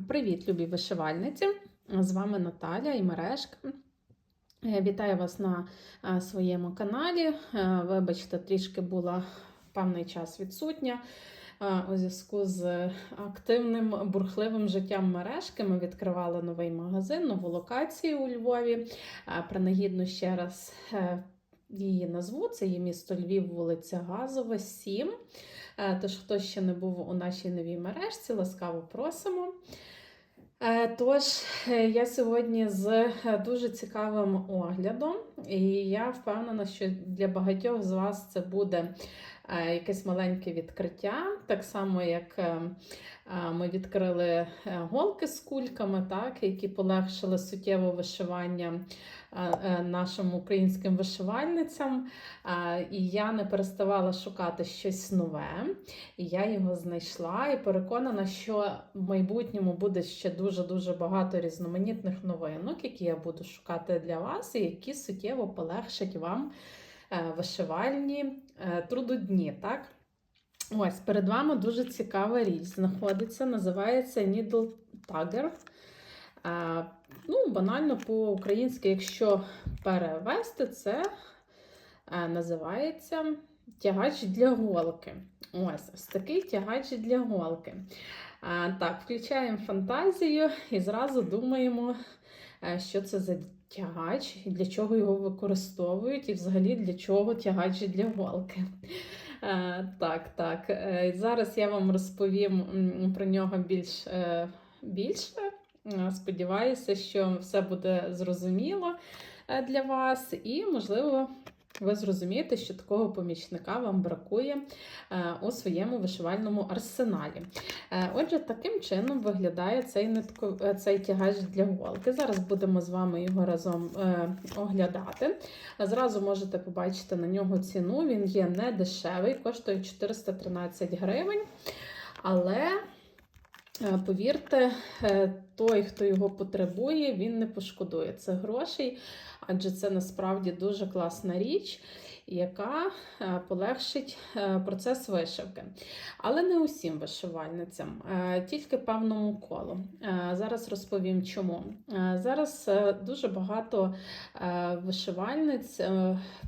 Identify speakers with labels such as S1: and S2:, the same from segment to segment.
S1: Привіт, любі вишивальниці! З вами Наталя і Мережка. Вітаю вас на е, своєму каналі. Е, Вибачте, трішки була певний час відсутня. Е, У зв'язку з активним бурхливим життям мережки ми відкривали новий магазин, нову локацію у Львові. Принагідно ще раз її назву. Це є місто Львів, вулиця Газова, 7. Е, Тож, хто ще не був у нашій новій мережці, ласкаво просимо. Е, Тож, е, я сьогодні з дуже цікавим оглядом, і я впевнена, що для багатьох з вас це буде якесь маленьке відкриття, так само як ми відкрили голки з кульками, так, які полегшили суттєво вишивання нашим українським вишивальницям. Е, І я не переставала шукати щось нове. І я його знайшла і переконана, що в майбутньому буде ще дуже-дуже багато різноманітних новинок, які я буду шукати для вас, і які суттєво полегшать вам е, вишивальні е, трудодні. Так? Ось перед вами дуже цікава річ знаходиться, називається Needle Tagger. Е, банально по-українськи, якщо перевести, це е, називається тягач для голки. Ось ось такий тягач для голки. Так, включаємо фантазію і зразу думаємо, е, що це за тягач, для чого його використовують, і взагалі для чого тягач для голки. Е, так, так. Е, Зараз я вам розповім про нього більш, е, більше. Е, Сподіваюся, що все буде зрозуміло е, для вас, і, можливо, ви зрозумієте, що такого помічника вам бракує е, у своєму вишивальному арсеналі. Отже, таким чином виглядає цей, нитко, цей тягач для голки. Зараз будемо з вами його разом оглядати. Зразу можете побачити на нього ціну. Він є не дешевий, коштує 413 гривень. Але Повірте, е, той, хто його потребує, він не пошкодує. Це грошей, адже це насправді дуже класна річ, яка е, полегшить е, процес вишивки. Але не усім вишивальницям, е, тільки певному колу. Зараз розповім чому. Зараз дуже багато вишивальниць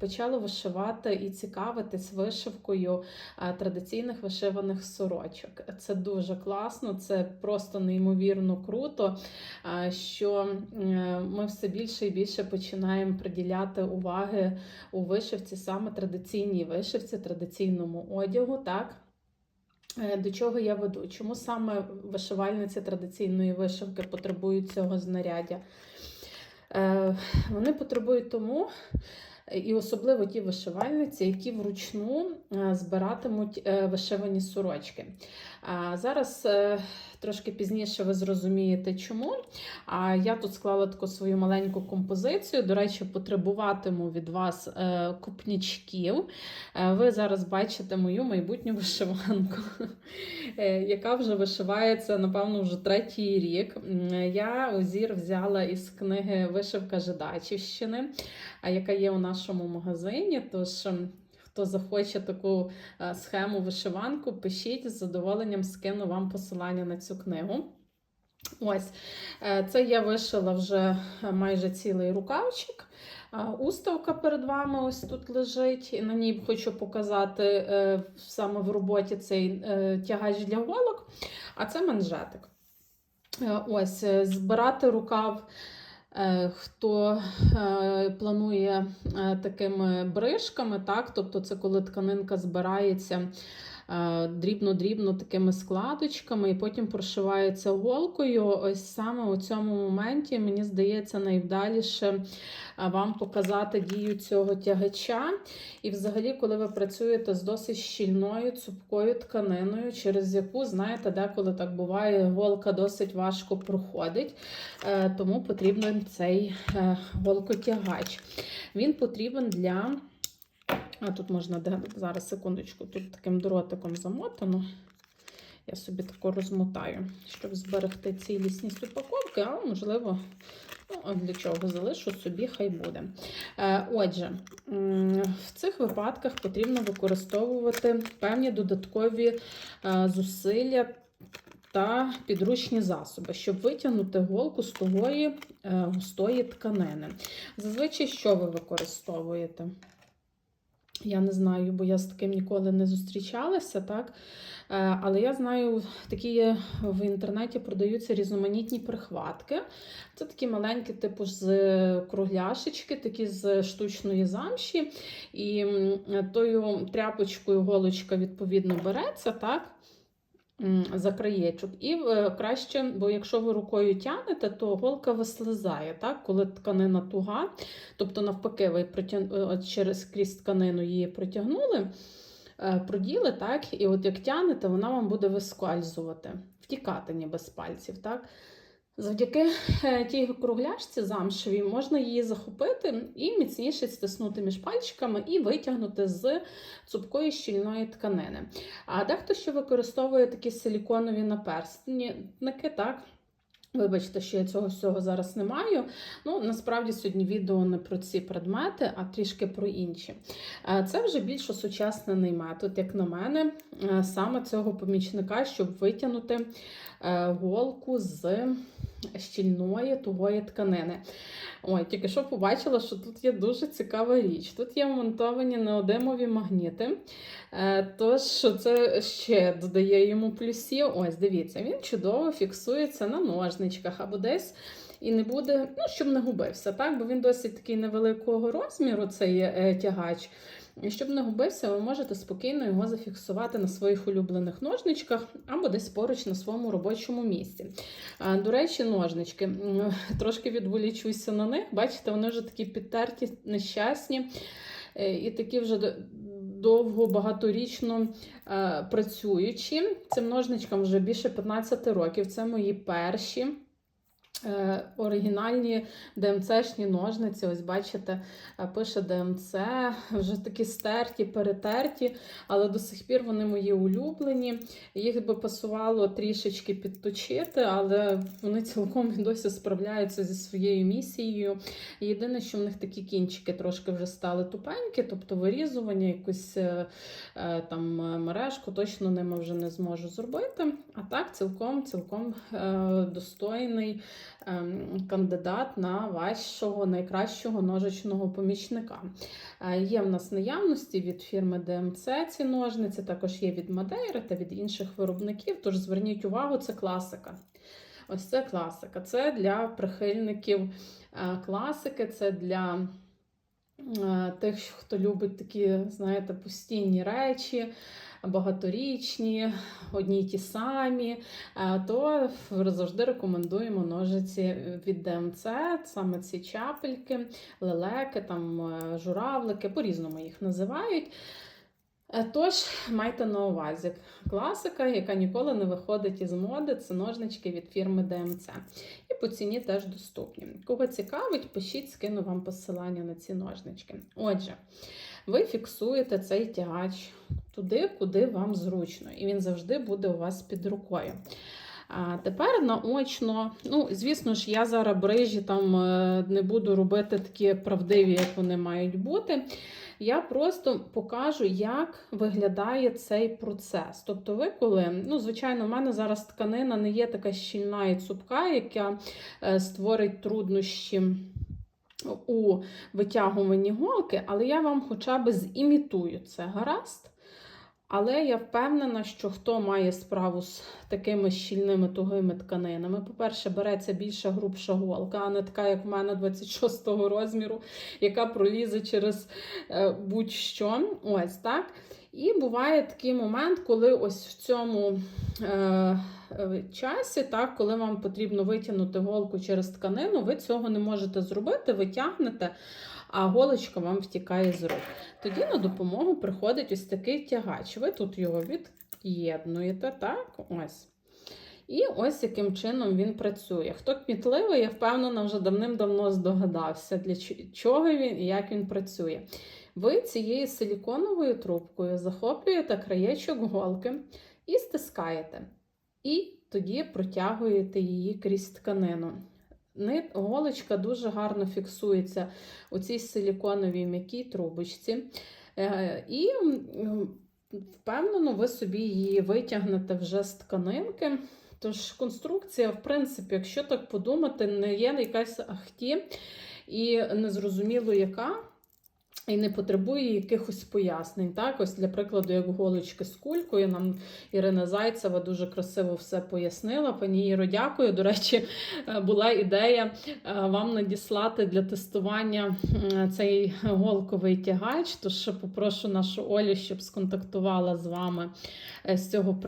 S1: почало вишивати і цікавитись вишивкою традиційних вишиваних сорочок. Це дуже класно, це просто неймовірно круто, що ми все більше і більше починаємо приділяти уваги у вишивці, саме традиційній вишивці, традиційному одягу. так? Е, До чого я веду? Чому саме вишивальниці традиційної вишивки потребують цього знаряддя? Е, Вони потребують тому, і особливо ті вишивальниці, які вручну е, збиратимуть вишивані сорочки. Зараз е, трошки пізніше ви зрозумієте, чому. А я тут склала таку свою маленьку композицію. До речі, потребуватиму від вас е, купнячків. Е, Ви зараз бачите мою майбутню вишиванку, яка вже вишивається, напевно, вже третій рік. Я узір взяла із книги Вишивка Жидачівщини, яка є у нашому магазині. Тож. Хто захоче таку е, схему вишиванку, пишіть з задоволенням скину вам посилання на цю книгу. Ось, е, це я вишила вже майже цілий рукавчик. Е, Уставка перед вами ось тут лежить. І на ній хочу показати е, саме в роботі цей е, тягач для голок, а це манжетик. Е, Ось, е, збирати рукав. Е, Хто е, планує е, такими бришками, так, тобто це коли тканинка збирається дрібно-дрібно такими складочками і потім прошивається голкою. Ось саме у цьому моменті, мені здається, найвдаліше е, вам показати дію цього тягача. І взагалі, коли ви працюєте з досить щільною цупкою тканиною, через яку, знаєте, деколи так буває, голка досить важко проходить, е, тому потрібен цей е, голкотягач. Він потрібен для. А тут можна зараз секундочку, тут таким дротиком замотано. Я собі тако розмотаю, щоб зберегти цілісність упаковки, а можливо, ну, для чого залишу собі, хай буде. Е, Отже, в цих випадках потрібно використовувати певні додаткові е, зусилля та підручні засоби, щоб витягнути голку з тугої е, густої тканини. Зазвичай, що ви використовуєте? Я не знаю, бо я з таким ніколи не зустрічалася, так? Е, Але я знаю, такі в інтернеті продаються різноманітні прихватки. Це такі маленькі, типу з кругляшечки, такі з штучної замші. І тою тряпочкою голочка відповідно береться, так? За краєчок. І е, краще, бо якщо ви рукою тягнете, то голка вислизає, так? коли тканина туга. Тобто, навпаки, ви протяг... е, через крізь тканину її протягнули, е, проділи, так? і от як тягнете, вона вам буде вискальзувати, втікати ніби з пальців. Так? Завдяки е, тій кругляшці замшевій можна її захопити і міцніше стиснути між пальчиками і витягнути з цупкої щільної тканини. А дехто ще використовує такі силіконові наперстники, так? Вибачте, що я цього всього зараз не маю. Ну, насправді сьогодні відео не про ці предмети, а трішки про інші. Е, Це вже більш осучаснений метод, як на мене, е, саме цього помічника, щоб витягнути е, голку з щільної тугої тканини. Ой, тільки що побачила, що тут є дуже цікава річ. Тут є вмонтовані неодимові магніти. Е, Тож, це ще додає йому плюсів. Ось, дивіться, він чудово фіксується на ножничках або десь. І не буде, ну, щоб не губився, так? бо він досить такий невеликого розміру, цей е, тягач. І щоб не губився, ви можете спокійно його зафіксувати на своїх улюблених ножничках або десь поруч на своєму робочому місці. До речі, ножнички. Трошки відволічуся на них. Бачите, вони вже такі підтерті, нещасні е, і такі вже довго, багаторічно е, працюючі. Цим ножничкам вже більше 15 років. Це мої перші. Е, Оригінальні ДМЦшні ножниці, ось бачите, е, пише ДМЦ, вже такі стерті, перетерті, але до сих пір вони мої улюблені. Їх би пасувало трішечки підточити, але вони цілком і досі справляються зі своєю місією. Єдине, що в них такі кінчики трошки вже стали тупенькі, тобто вирізування, якусь е, там мережку точно ними вже не зможу зробити. А так, цілком, цілком достойний кандидат на вашого найкращого ножичного помічника. Е, Є в нас наявності від фірми ДМЦ ці ножниці, також є від Мадейри та від інших виробників. Тож зверніть увагу, це класика. Ось це класика. Це для прихильників е, класики, це для е, тих, хто любить такі, знаєте, постійні речі, багаторічні, одні й ті самі, е, то завжди рекомендуємо ножиці від ДМЦ, саме ці чапельки, лелеки, там е, журавлики, по-різному їх називають. Е, Тож майте на увазі класика, яка ніколи не виходить із моди, це ножнички від фірми ДМЦ. І по ціні теж доступні. Кого цікавить, пишіть, скину вам посилання на ці ножнички. Отже, ви фіксуєте цей тягач туди, куди вам зручно, і він завжди буде у вас під рукою. А тепер наочно, ну, звісно ж, я зараз брижі там е, не буду робити такі правдиві, як вони мають бути. Я просто покажу, як виглядає цей процес. Тобто, ви коли, ну, звичайно, в мене зараз тканина не є така щільна і цупка, яка е, створить труднощі у витягуванні голки, але я вам хоча б зімітую це гаразд. Але я впевнена, що хто має справу з такими щільними тугими тканинами, по-перше, береться більша грубша голка, а не така, як в мене 26-го розміру, яка пролізе через е, будь-що. Ось так. І буває такий момент, коли ось в цьому е, часі, так, коли вам потрібно витягнути голку через тканину, ви цього не можете зробити, ви тягнете, а голочка вам втікає з рук. Тоді на допомогу приходить ось такий тягач. Ви тут його від'єднуєте, так? Ось. І ось яким чином він працює. Хто кмітливий, я впевнена, вже давним-давно здогадався, для чого він і як він працює. Ви цією силіконовою трубкою захоплюєте краєчок голки і стискаєте. І тоді протягуєте її крізь тканину. Голочка дуже гарно фіксується у цій силіконовій м'якій трубочці. Е, І впевнено, ви собі її витягнете вже з тканинки. Тож конструкція, в принципі, якщо так подумати, не є якась ахті і незрозуміло яка. І не потребує якихось пояснень. Так, ось для прикладу, як голочки з кулькою, нам Ірина Зайцева дуже красиво все пояснила. Пані Іро, дякую. До речі, е, була ідея е, вам надіслати для тестування е, цей голковий тягач. Тож попрошу нашу Олю, щоб сконтактувала з вами з цього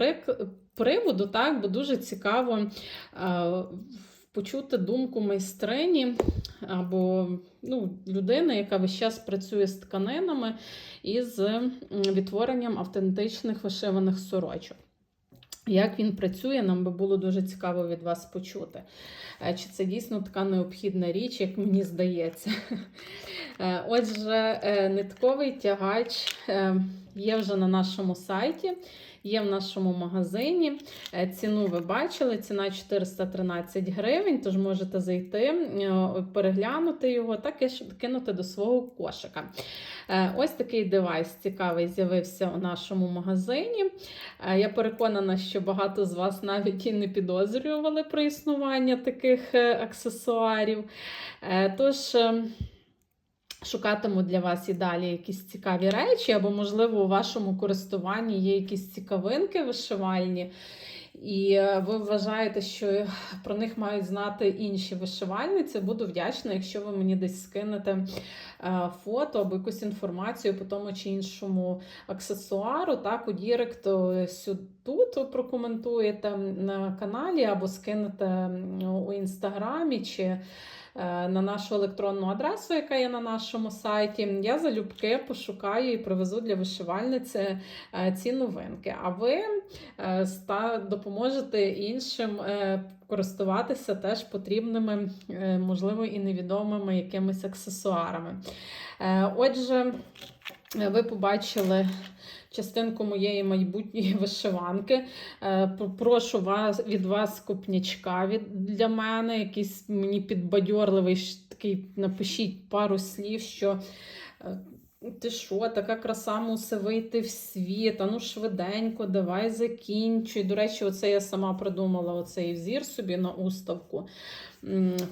S1: приводу, так, бо дуже цікаво почути думку майстрині або ну, людини, яка весь час працює з тканинами і з відтворенням автентичних вишиваних сорочок. Як він працює, нам би було дуже цікаво від вас почути. Е, чи це дійсно така необхідна річ, як мені здається? Е, отже, е, нитковий тягач є вже на нашому сайті є в нашому магазині. Е, ціну ви бачили, ціна 413 гривень, тож можете зайти, е, переглянути його та кинути до свого кошика. Е, ось такий девайс цікавий з'явився у нашому магазині. Я переконана, що багато з вас навіть і не підозрювали про існування таких аксесуарів. Тож, Шукатиму для вас і далі якісь цікаві речі, або, можливо, у вашому користуванні є якісь цікавинки вишивальні, і е, ви вважаєте, що про них мають знати інші вишивальниці. Буду вдячна, якщо ви мені десь скинете е, фото або якусь інформацію по тому чи іншому аксесуару. Так, у Дірект тут прокоментуєте на каналі, або скинете у інстаграмі. чи Е, на нашу електронну адресу, яка є на нашому сайті. Я залюбки пошукаю і привезу для вишивальниці е, ці новинки. А ви е, допоможете іншим користуватися теж потрібними, можливо, і невідомими якимись аксесуарами. Отже, ви побачили частинку моєї майбутньої вишиванки. Е, прошу вас від вас копнячка від, для мене, якийсь мені підбадьорливий такий, напишіть пару слів, що. Е, ти що, така краса мусить вийти в світ, а ну швиденько, давай закінчуй. До речі, оце я сама придумала оцей взір собі на уставку.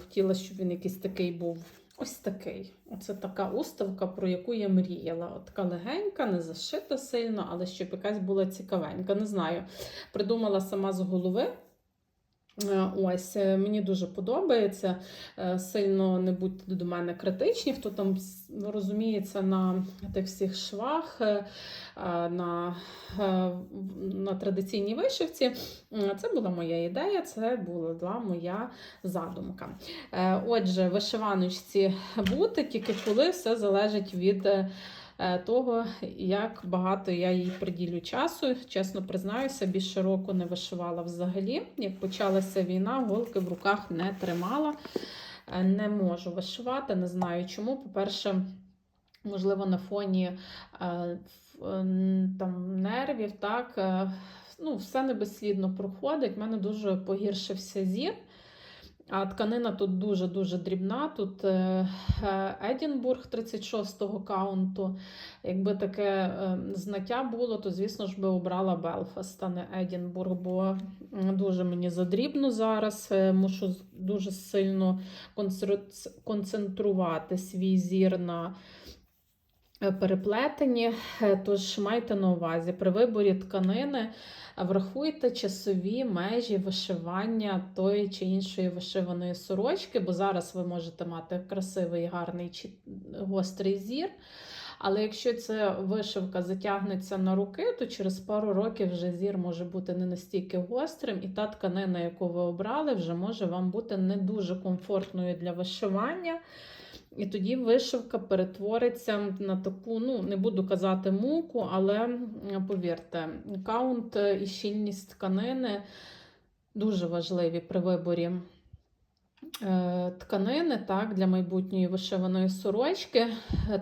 S1: Хотіла, щоб він якийсь такий був Ось такий. Оце така уставка, про яку я мріяла. От така легенька, не зашита сильно, але щоб якась була цікавенька. Не знаю. Придумала сама з голови. Е, ось, е, Мені дуже подобається. Е, сильно не будьте до мене критичні, хто там розуміється на тих всіх швах, на на традиційній вишивці. Це була моя ідея, це була моя задумка. Отже, вишиваночці бути, тільки коли все залежить від. Е, того, як багато я їй приділю часу. Чесно признаюся, більше року не вишивала взагалі. Як почалася війна, голки в руках не тримала, е, не можу вишивати, не знаю чому. По-перше, можливо, на фоні е, там, нервів, так, ну, все небезслідно проходить. У мене дуже погіршився зір. А тканина тут дуже-дуже дрібна. Тут е, е, Едінбург 36-го каунту. Якби таке е, знаття було, то, звісно ж, би обрала Белфаст, а не Едінбург, бо дуже мені задрібно зараз. Мушу дуже сильно концентрувати свій зір на переплетені. Тож майте на увазі, при виборі тканини. Врахуйте часові межі вишивання тої чи іншої вишиваної сорочки, бо зараз ви можете мати красивий, гарний чи гострий зір. Але якщо ця вишивка затягнеться на руки, то через пару років вже зір може бути не настільки гострим, і та тканина, яку ви обрали, вже може вам бути не дуже комфортною для вишивання. І тоді вишивка перетвориться на таку, ну, не буду казати муку, але повірте, каунт і щільність тканини дуже важливі при виборі е, тканини так, для майбутньої вишиваної сорочки.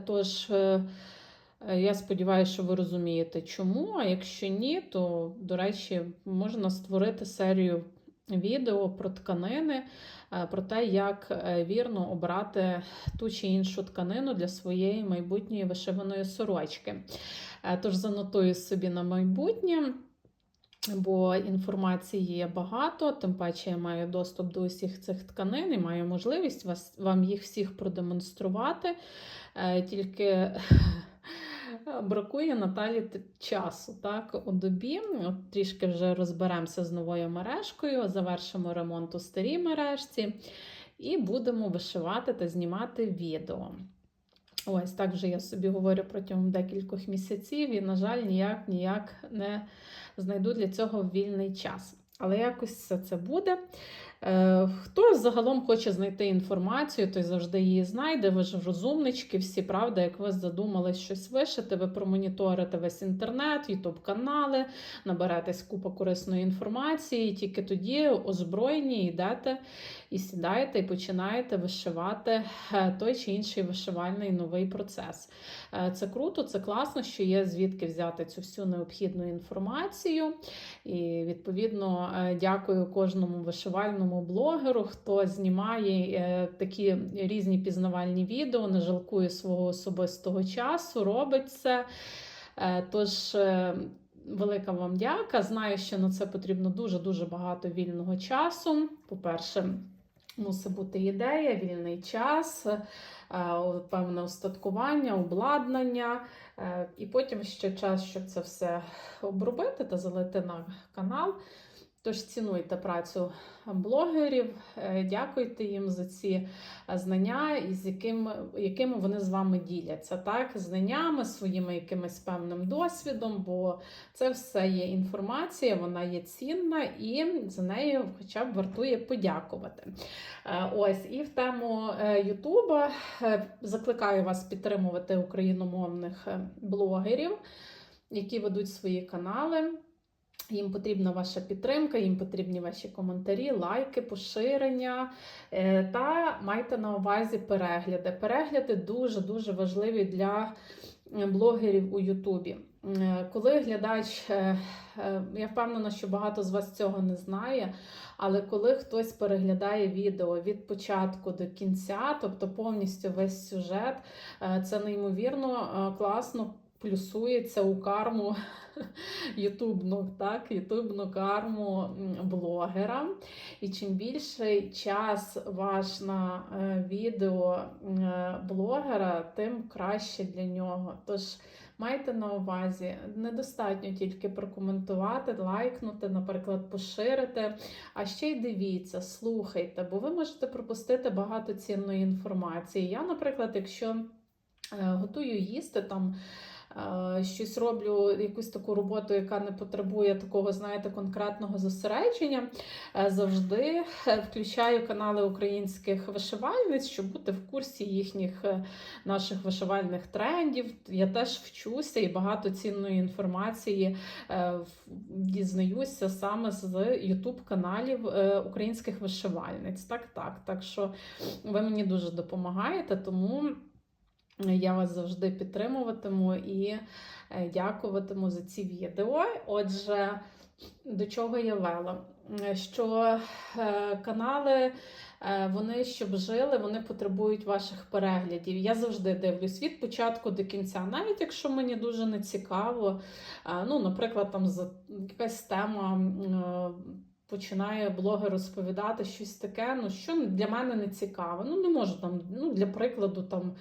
S1: Тож, е, я сподіваюся, що ви розумієте, чому. А якщо ні, то, до речі, можна створити серію відео про тканини. Е, про те, як е, вірно обрати ту чи іншу тканину для своєї майбутньої вишиваної сорочки. Е, тож занотую собі на майбутнє. Бо інформації є багато, тим паче я маю доступ до усіх цих тканин і маю можливість вас, вам їх всіх продемонструвати. Тільки бракує Наталі часу так, у добі. От трішки вже розберемося з новою мережкою, завершимо ремонт у старій мережці і будемо вишивати та знімати відео. Ось так вже я собі говорю протягом декількох місяців, і, на жаль, ніяк ніяк не знайду для цього вільний час. Але якось все це буде. Е, Хто загалом хоче знайти інформацію, той завжди її знайде. Ви ж розумнички, всі правда, як ви задумали щось вишити, ви промоніторите весь інтернет, ютуб канали, наберетесь купа корисної інформації, і тільки тоді озброєні йдете і сідаєте і починаєте вишивати е, той чи інший вишивальний новий процес. Е, Це круто, це класно, що є звідки взяти цю всю необхідну інформацію. І відповідно е, дякую кожному вишивальному блогеру, хто знімає такі різні пізнавальні відео, не жалкує свого особистого часу, робить це. Тож. Велика вам дяка. Знаю, що на це потрібно дуже-дуже багато вільного часу. По-перше, мусить бути ідея, вільний час, е, певне устаткування, обладнання, е, і потім ще час, щоб це все обробити та залити на канал. Тож цінуйте працю блогерів, е, дякуйте їм за ці знання, і яким, якими вони з вами діляться, так? знаннями, своїми якимось певним досвідом, бо це все є інформація, вона є цінна і за нею хоча б вартує подякувати. Е, Ось і в тему е, Ютуба е, закликаю вас підтримувати україномовних е, блогерів, які ведуть свої канали. Їм потрібна ваша підтримка, їм потрібні ваші коментарі, лайки, поширення. Е, Та майте на увазі перегляди. Перегляди дуже-дуже важливі для е, блогерів у Ютубі. Е, Коли глядач, я впевнена, що багато з вас цього не знає, але коли хтось переглядає відео від початку до кінця, тобто повністю весь сюжет, це неймовірно класно плюсується у карму ютубну, так, ютубну карму блогера. І чим більший час ваш на е, відео е, блогера, тим краще для нього. Тож майте на увазі, недостатньо тільки прокоментувати, лайкнути, наприклад, поширити. А ще й дивіться, слухайте, бо ви можете пропустити багато цінної інформації. Я, наприклад, якщо е, готую їсти там. Е, Щось роблю, якусь таку роботу, яка не потребує такого, знаєте, конкретного зосередження. е, Завжди е, включаю канали українських вишивальниць, щоб бути в курсі їхніх наших вишивальних трендів. Я теж вчуся і багато цінної інформації дізнаюся саме з youtube каналів е, українських вишивальниць. Так, так. Так що ви мені дуже допомагаєте, тому я вас завжди підтримуватиму і е, дякуватиму за ці відео. Отже, до чого я вела? Е, Що е, канали, вони щоб жили, вони потребують ваших переглядів. Я завжди дивлюсь від початку до кінця, навіть якщо мені дуже не цікаво. Ну, наприклад, там якась тема. Починає блогер розповідати щось таке, ну що для мене не цікаво. Ну, не можу там, ну, для прикладу, там,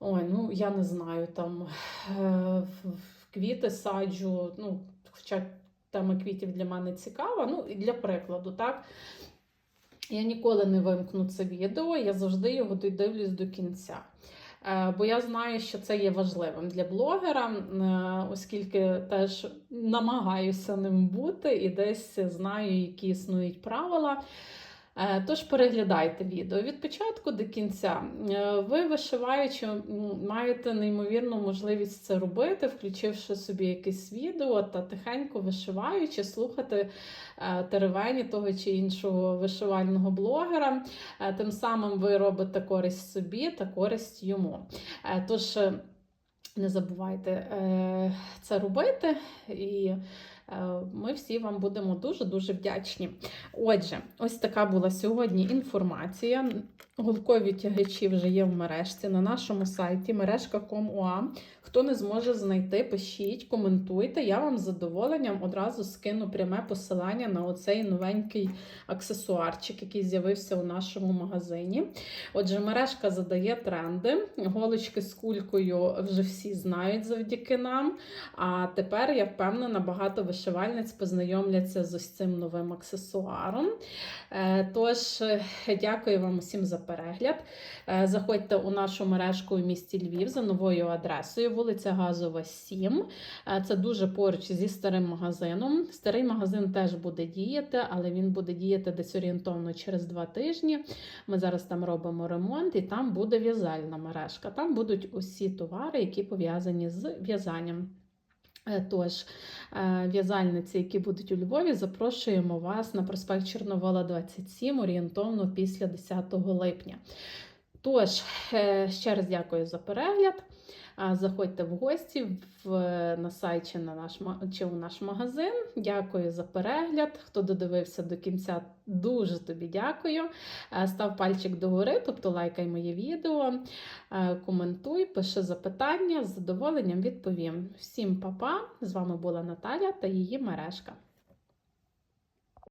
S1: ой, ну я не знаю, там е, квіти саджу, ну, хоча тема квітів для мене цікава, ну, і для прикладу, так. Я ніколи не вимкну це відео, я завжди його дивлюсь до кінця. Е, Бо я знаю, що це є важливим для блогера, е, оскільки теж намагаюся ним бути і десь знаю, які існують правила. Е, Тож переглядайте відео від початку до кінця. Е, Ви вишиваючи, маєте неймовірну можливість це робити, включивши собі якесь відео та тихенько вишиваючи, слухати е, теревені того чи іншого вишивального блогера. Тим самим ви робите користь собі та користь йому. Тож не забувайте це робити і Ми всі вам будемо дуже-дуже вдячні. Отже, ось така була сьогодні інформація. Голкові тягачі вже є в мережці на нашому сайті мережка.com.ua. Хто не зможе знайти, пишіть, коментуйте. Я вам з задоволенням одразу скину пряме посилання на оцей новенький аксесуарчик, який з'явився у нашому магазині. Отже, мережка задає тренди. Голочки з кулькою вже всі знають завдяки нам. А тепер я впевнена, багато вишивальниць познайомляться з ось цим новим аксесуаром. Е, Тож, дякую вам усім за перегляд. Е, Заходьте у нашу мережку у місті Львів за новою адресою, вулиця Газова, 7. Е, Це дуже поруч зі старим магазином. Старий магазин теж буде діяти, але він буде діяти десь орієнтовно через два тижні. Ми зараз там робимо ремонт, і там буде в'язальна мережка. Там будуть усі товари, які пов'язані з в'язанням. Е, Тож, е, в'язальниці, які будуть у Львові, запрошуємо вас на проспект Чорновола 27, орієнтовно після 10 липня. Тож, е, ще раз дякую за перегляд. Заходьте в гості в, на сайт чи, на наш, чи у наш магазин. Дякую за перегляд. Хто додивився до кінця, дуже тобі дякую. Е, Став пальчик догори, тобто лайкай моє відео, е, коментуй, пиши запитання, з задоволенням відповім. Всім па-па! З вами була Наталя та її мережка.